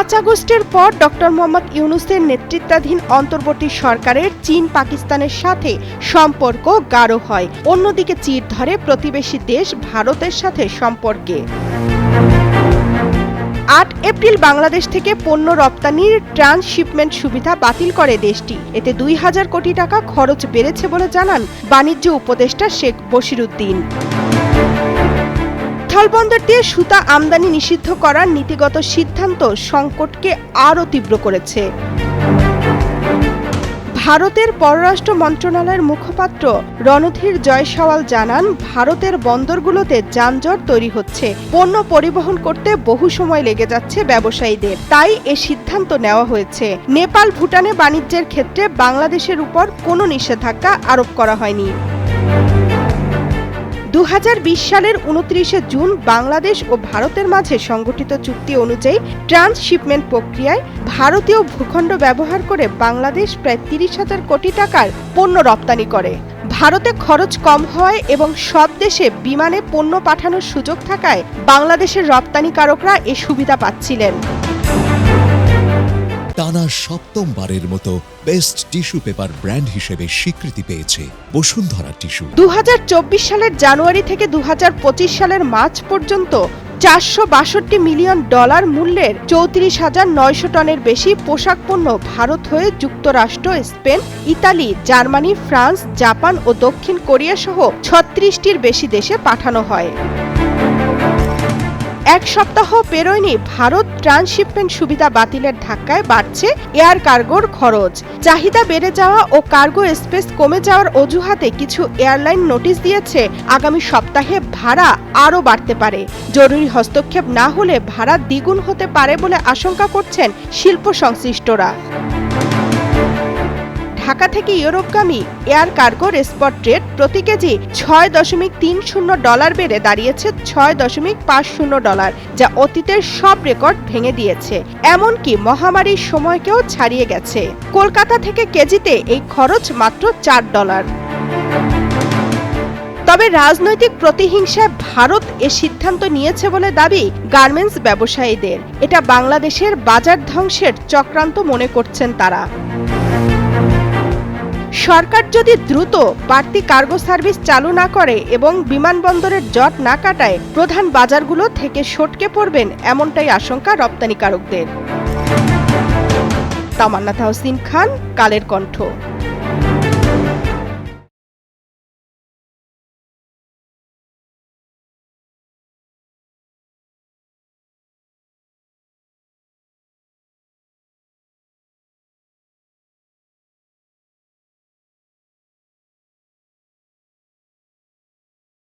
পাঁচ আগস্টের পর ডক্টর মোহাম্মদ ইউনুসের নেতৃত্বাধীন অন্তর্বর্তী সরকারের চীন পাকিস্তানের সাথে সম্পর্ক গাঢ় হয়। অন্যদিকে চির ধরে প্রতিবেশী দেশ ভারতের সাথে সম্পর্কে। আট এপ্রিল বাংলাদেশ থেকে পণ্য রপ্তানির ট্রান্সশিপমেন্ট সুবিধা বাতিল করে দেশটি। এতে দুই হাজার কোটি টাকা খরচ বেড়েছে বলে জানান বাণিজ্য উপদেষ্টা শেখ বশিরুদ্দিন। স্থলবন্দর সুতা আমদানি নিষিদ্ধ করার নীতিগত সিদ্ধান্ত সংকটকে আরও তীব্র করেছে। ভারতের পররাষ্ট্র মন্ত্রণালয়ের মুখপাত্র রণধীর জয়সওয়াল জানান, ভারতের বন্দরগুলোতে যানজট তৈরি হচ্ছে। পণ্য পরিবহন করতে বহু সময় লেগে যাচ্ছে ব্যবসায়ীদের। তাই এ সিদ্ধান্ত নেওয়া হয়েছে। নেপাল ভুটানে বাণিজ্যের ক্ষেত্রে বাংলাদেশের উপর কোনো নিষেধাজ্ঞা আরোপ করা হয়নি। দু হাজার বিশ সালের উনত্রিশে জুন বাংলাদেশ ও ভারতের মাঝে সংগঠিত চুক্তি অনুযায়ী ট্রান্সশিপমেন্ট প্রক্রিয়ায় ভারতীয় ভূখণ্ড ব্যবহার করে বাংলাদেশ প্রায় তিরিশ হাজার কোটি টাকার পণ্য রপ্তানি করে। ভারতে খরচ কম হওয়ায় এবং সব দেশে বিমানে পণ্য পাঠানোর সুযোগ থাকায় বাংলাদেশের রপ্তানিকারকরা এ সুবিধা পাচ্ছিলেন। টানা সপ্তমবারের মতো বেস্ট টিস্যু পেপার ব্র্যান্ড হিসেবে স্বীকৃতি পেয়েছে বসুন্ধরা টিস্যু। দু হাজার চব্বিশ সালের জানুয়ারি থেকে দু হাজার পঁচিশ সালের মার্চ পর্যন্ত চারশো বাষট্টি মিলিয়ন ডলার মূল্যের চৌত্রিশ হাজার নয়শো টনের বেশি পোশাক পণ্য ভারত হয়ে যুক্তরাষ্ট্র, Spain, Italy, Germany, France, Japan ও দক্ষিণ কোরিয়া সহ ছত্রিশটির বেশি দেশে পাঠানো হয়। এক সপ্তাহ পেরোয়নি ভারত ট্রান্সশিপমেন্ট সুবিধা বাতিলের ধাক্কায় বাড়ছে এয়ার কার্গোর খরচ। চাহিদা বেড়ে যাওয়া ও কার্গো স্পেস কমে যাওয়ার অজুহাতে কিছু এয়ারলাইন নোটিশ দিয়েছে, আগামী সপ্তাহে ভাড়া আরও বাড়তে পারে। জরুরি হস্তক্ষেপ না হলে ভাড়া দ্বিগুণ হতে পারে বলে আশঙ্কা করছেন শিল্প সংশ্লিষ্টরা ঢাকা থেকে ইউরোপগামী এয়ার কার্গোর স্পট রেট প্রতি কেজি ছয় দশমিক তিন শূন্য ডলার বেড়ে দাঁড়িয়েছে ছয় দশমিক পাঁচ শূন্য ডলার, যা অতীতের সব রেকর্ড ভেঙে দিয়েছে। এমনকি মহামারীর সময়কেও ছাড়িয়ে গেছে। কলকাতা থেকে কেজিতে এই খরচ মাত্র চার ডলার। তবে রাজনৈতিক প্রতিহিংসায় ভারত এ সিদ্ধান্ত নিয়েছে বলে দাবি গার্মেন্টস ব্যবসায়ীদের। এটা বাংলাদেশের বাজার ধ্বংসের চক্রান্ত মনে করছেন তারা। সরকার যদি দ্রুত বাড়তি কার্গো সার্ভিস চালু না করে এবং বিমানবন্দরের জট না কাটায়, প্রধান বাজারগুলো থেকে সটকে পড়বেন এমনটাই আশঙ্কা রপ্তানিকারকদের। তামান্না তাহসিন খান, কালের কণ্ঠ।